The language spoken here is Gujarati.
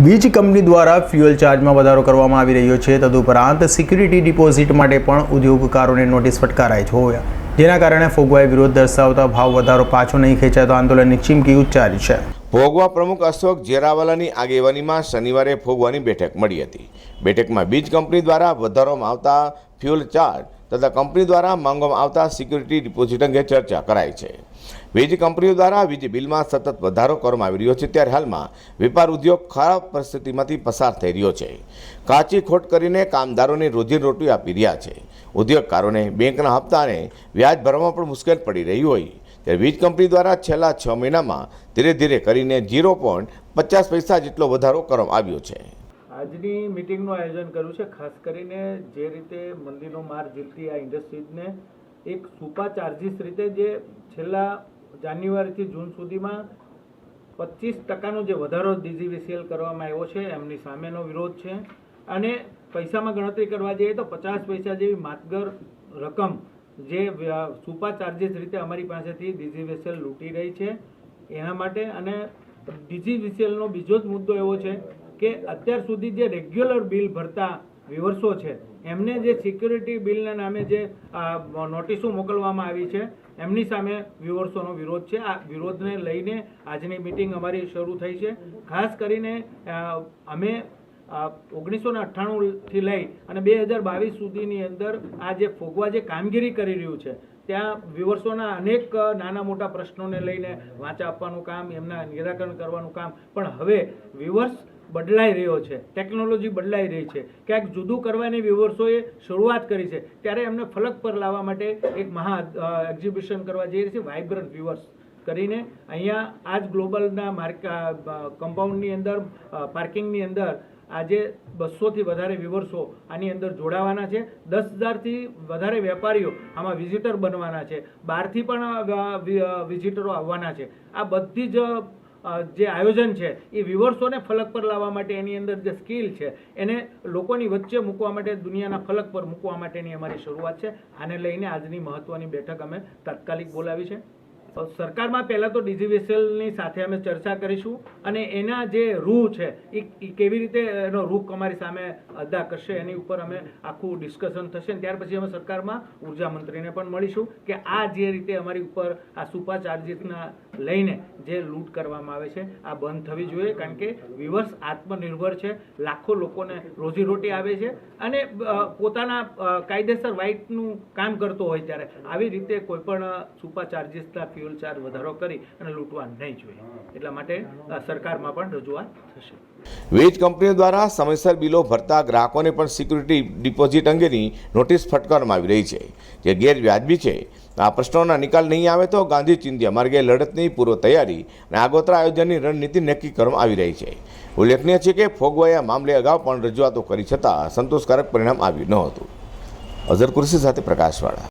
વીજ કંપની દ્વારા ફ્યુઅલ ચાર્જમાં વધારો કરવામાં આવી રહ્યો છે. તદુપરાંત સિક્યુરિટી ડિપોઝિટ માટે પણ ઉદ્યોગકારોને નોટિસ ફટકારાઈ છે. જેના કારણે ફોગવાએ વિરોધ દર્શાવતા ભાવ વધારો પાછો નહીં ખેંચાતો આંદોલનની ચીમકી ઉચ્ચારી છે. ભોગવા પ્રમુખ અશોક જેરાવાલાની આગેવાનીમાં શનિવારે ફોગવાની બેઠક મળી હતી. બેઠકમાં વીજ કંપની દ્વારા વધારવામાં આવતા ફ્યુઅલ ચાર્જ તથા કંપની દ્વારા માંગવામાં આવતા સિક્યુરિટી ડિપોઝિટ અંગે ચર્ચા કરાઈ છે. વીજ કંપનીઓ દ્વારા વીજ બિલમાં સતત વધારો કરવામાં આવી રહ્યો છે, ત્યારે હાલમાં વેપાર ઉદ્યોગ ખરાબ પરિસ્થિતિમાંથી પસાર થઈ રહ્યો છે. કાચી ખોટ કરીને કામદારોને રોજીરોટી આપી રહ્યા છે. ઉદ્યોગકારોને બેંકના હપ્તાને વ્યાજ ભરવામાં પણ મુશ્કેલ પડી રહી હોય. ત્યારે વીજ કંપની દ્વારા છેલ્લા છ મહિનામાં ધીરે ધીરે કરીને ઝીરો પોઈન્ટ પચાસ પૈસા જેટલો વધારો કરવામાં આવ્યો છે. આજની મિટિંગનું આયોજન કર્યું છે. ખાસ કરીને જે રીતે મંદીનો માર ઝીલતી આ ઇન્ડસ્ટ્રીઝને એક સુપા ચાર્જિસ રીતે જે છેલ્લા જાન્યુઆરીથી જૂન સુધીમાં પચીસ ટકાનો જે વધારો ડીજીવીસીએલ કરવામાં આવ્યો છે, એમની સામેનો વિરોધ છે. અને પૈસામાં ગણતરી કરવા જઈએ તો પચાસ પૈસા જેવી માતગર રકમ જે સુપા ચાર્જિસ રીતે અમારી પાસેથી ડીજીવીસીએલ લૂંટી રહી છે. એના માટે અને ડીજીવીસીએલનો બીજો જ મુદ્દો એવો છે કે અત્યાર સુધી જે રેગ્યુલર બિલ ભરતા વિવર્સો છે, એમને જે સિક્યુરિટી બિલના નામે જે નોટિસો મોકલવામાં આવી છે, એમની સામે વિવર્સોનો વિરોધ છે. આ વિરોધને લઈને આજની મિટિંગ અમારી શરૂ થઈ છે. ખાસ કરીને અમે ઓગણીસો ને અઠ્ઠાણુંથી લઈ અને બે હજાર બાવીસ સુધીની અંદર આ જે ફોગવા જે કામગીરી કરી રહ્યું છે, ત્યાં વિવર્સોના અનેક નાના મોટા પ્રશ્નોને લઈને વાંચા આપવાનું કામ, એમના નિરાકરણ કરવાનું કામ. પણ હવે વિવર્સ બદલાઈ રહ્યો છે. ટેકનોલોજી બદલાઈ રહી છે. ક્યાંક જુદું કરવાની વિવર્સોએ શરૂઆત કરી છે. ત્યારે એમને ફલક પર લાવવા માટે એક મહા એક્ઝિબિશન કરવા જઈ રહી છે. વાઇબ્રન્ટ વિવર્સ કરીને અહીંયા આજ ગ્લોબલના માર્ક કમ્પાઉન્ડની અંદર પાર્કિંગની અંદર આજે બસોથી વધારે વિવર્સો આની અંદર જોડાવાના છે. દસ હજારથી વધારે વેપારીઓ આમાં વિઝિટર બનવાના છે. બહારથી પણ વિઝિટરો આવવાના છે. આ બધી જ જે આયોજન છે, એ વિવર્સોને ફલક પર લાવવા માટે એની અંદર જે સ્કિલ છે, એને લોકોની વચ્ચે મૂકવા માટે, દુનિયાના ફલક પર મૂકવા માટેની અમારી શરૂઆત છે. આને લઈને આજની મહત્વની બેઠક અમે તાત્કાલિક બોલાવી છે. સરકારમાં પહેલાં તો ડીજીવીસીએલની સાથે અમે ચર્ચા કરીશું અને એના જે રૂ છે, એ કેવી રીતે એનો રૂખ અમારી સામે અદા કરશે એની ઉપર અમે આખું ડિસ્કશન થશે. ત્યાર પછી અમે સરકારમાં ઊર્જા મંત્રીને પણ મળીશું કે આ જે રીતે અમારી ઉપર આ સુપા ચાર્જીસના લઈને જે લૂંટ કરવામાં આવે છે આ બંધ થવી જોઈએ કારણ કે વિવર્સ આત્મનિર્ભર છે લાખો લોકોને રોજીરોટી આવે છે અને પોતાના કાયદેસર વાઇટનું કામ કરતો હોય ત્યારે આવી રીતે કોઈ પણ અ, સુપા ચાર્જીસના ફ્યુઅલ ચાર્જ વધારો કરી અને લૂંટવા નહીં જોઈએ. એટલા માટે સરકારમાં પણ રજૂઆત થશે. વીજ કંપનીઓ દ્વારા સમયસર બિલો ભરતા ગ્રાહકોને પણ સિક્યુરિટી ડિપોઝિટ અંગેની નોટિસ ફટકારવામાં આવી રહી છે. જે ગેરવ્યાજબી છે આ પ્રશ્નોના નિકાલ નહીં આવે તો ગાંધી ચિંધ્યા માર્ગે લડતની પૂર્વ તૈયારી અને આગોતરા આયોજનની રણનીતિ નક્કી કરવામાં આવી રહી છે. ઉલ્લેખનીય છે કે ફોગવાએ આ મામલે અગાઉ પણ રજૂઆતો કરી છતાં સંતોષકારક પરિણામ આવ્યું ન હતું. અઝર કુરશી સાથે પ્રકાશવાળા.